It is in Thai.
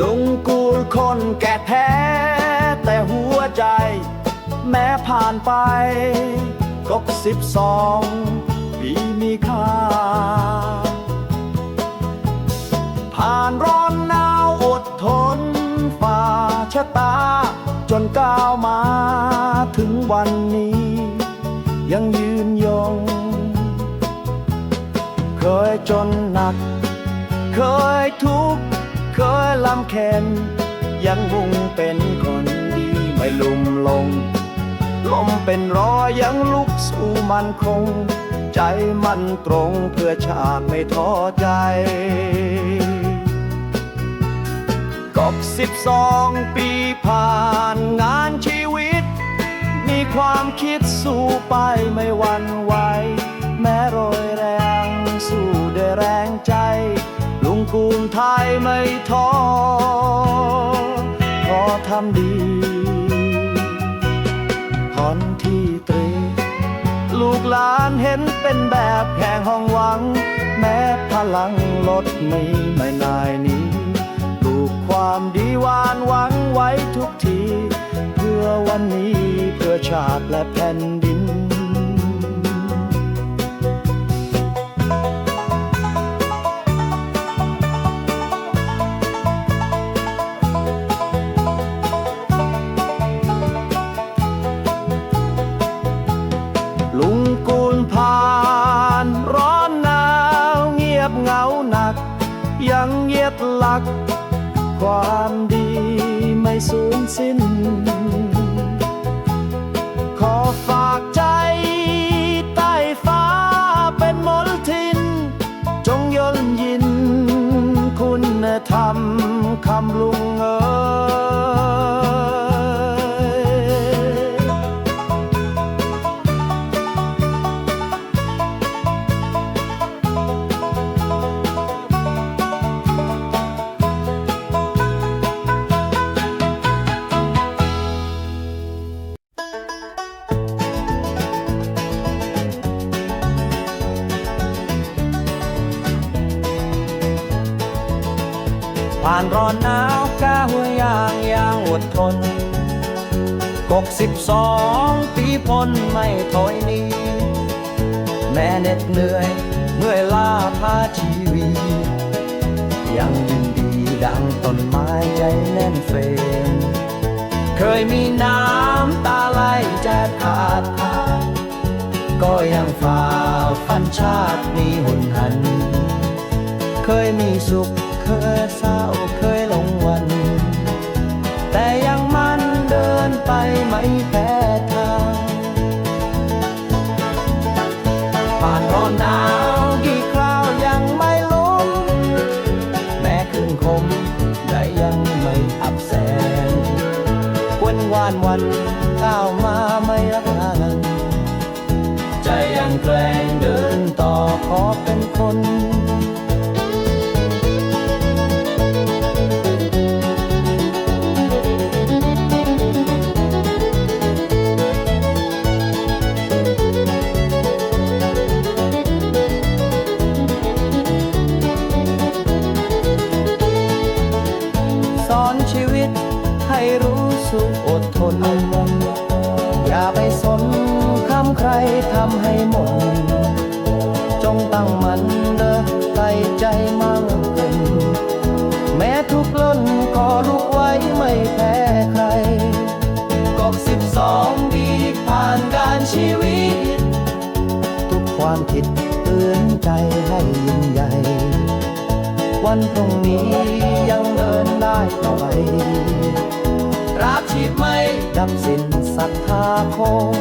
ลุงกูลคนแก่แท้ แต่หัวใจ แม้ผ่านไปก็สิบสองปีมีค่า ผ่านร้อนหนาวอดทนฝ่าชะตา จนก้าวมาถึงวันนี้ ยังยืนยง เคยจนหนัก เคยทุกข์ เคยลำเค็นยังมุ่งเป็นคนดีไม่ลุ่มลง ลมเป็นรอยังลุกสู้มันคง ใจมันตรงเพื่อชาติไม่ท้อใจกบสิบสองปีผ่านงานชีวิต มีความคิดสู้ไปไม่วันไหว ยท้อขอทำดีพรที่ตรี ลูกหลานเห็นเป็นแบบแข่งห้องหวัง แม้พลังลดไม่ไม่นายนี้ลูกความดีหวานหวังไว้ทุกที เพื่อวันนี้เพื่อชาติและแผ่นดิน รัก ความดี ผ่านร้อนหนาวก้าวอย่างอย่างอดทนกกสิบสองปีพ้นไม่ถอยหนีแม้เหน็ดเหนื่อยเมื่อยล้าพาชีวียังยินดีดังต้นไม้ใจแน่นเฟนเคยมีน้ำตาไหลแจะขาดทาก็ยังฝ่าฟันชาตินี้หุนหัน เคยมีสุข เคยเศร้าเคยหลงวัน แต่ยังมั่นเดินไปไม่แพ้ทางผ่านร้อนหนาวกี่คราวยังไม่ล้มแม้คืนคมได้ยังไม่อับแสงวันวานวันก้าวมาไม่รักลางใจยังแกล้งเดินต่อขอเป็น ให้รู้สุขอดทน อย่าไปสนคำใครทำให้หมด จงตั้งมันเด้อใส่ใจมั่งคงแม้ทุกข์ล้นก็ลุกไว้ไม่แพ้ใครกอกสิบสองปีผ่านการชีวิต ทุกความผิดเตือนใจให้ยิ่งใหญ่ วันพรุ่งนี้ยังเดินได้ต่อไป ไม่ดับสิ้นศรัทธาคง